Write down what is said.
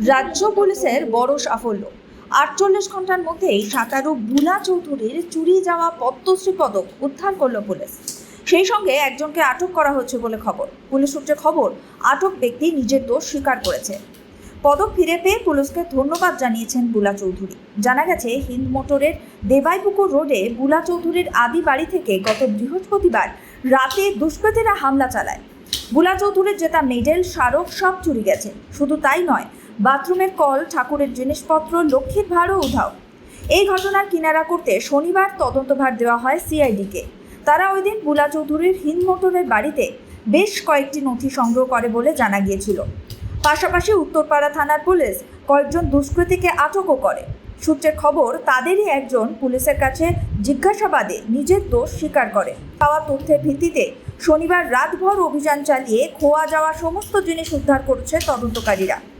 রাজ্য পুলিশের বড় সাফল্য। আটচল্লিশ ঘণ্টার মধ্যেই সাঁতারু বুলা চৌধুরীর চুরি যাওয়া পদ্মশ্রী পদক উদ্ধার করল পুলিশ। সেই সঙ্গে একজনকে আটক করা হচ্ছে বলে খবর। পুলিশ সূত্রে খবর, আটক ব্যক্তি নিজের দোষ স্বীকার করেছে। পদক ফিরে পেয়ে পুলিশকে ধন্যবাদ জানিয়েছেন বুলা চৌধুরী। জানা গেছে, হিন্দ মোটরের দেবাইপুকুর রোডে বুলা চৌধুরীর আদি বাড়ি থেকে গত বৃহস্পতিবার রাতে দুষ্কৃতীরা হামলা চালায়। বুলা চৌধুরীর জেতা মেডেল স্মারক সব চুরি গেছে। শুধু তাই নয়, বাথরুমের কল, ঠাকুরের জিনিসপত্র, লক্ষ্মীর ভাড়ও উধাও। এই ঘটনার কিনারা করতে শনিবার তদন্তভার দেওয়া হয় সিআইডিকে। তারা ওই দিন বুলা চৌধুরীর হিন্দ মোটরের বাড়িতে বেশ কয়েকটি নথি সংগ্রহ করে বলে জানা গিয়েছিল। পাশাপাশি উত্তরপাড়া থানার পুলিশ কয়েকজন দুষ্কৃতীকে আটকও করে। সূত্রের খবর, তাদেরই একজন পুলিশের কাছে জিজ্ঞাসাবাদে নিজের দোষ স্বীকার করে। পাওয়া তথ্যের ভিত্তিতে শনিবার রাতভর অভিযান চালিয়ে খোয়া যাওয়া সমস্ত জিনিস উদ্ধার করছে তদন্তকারীরা।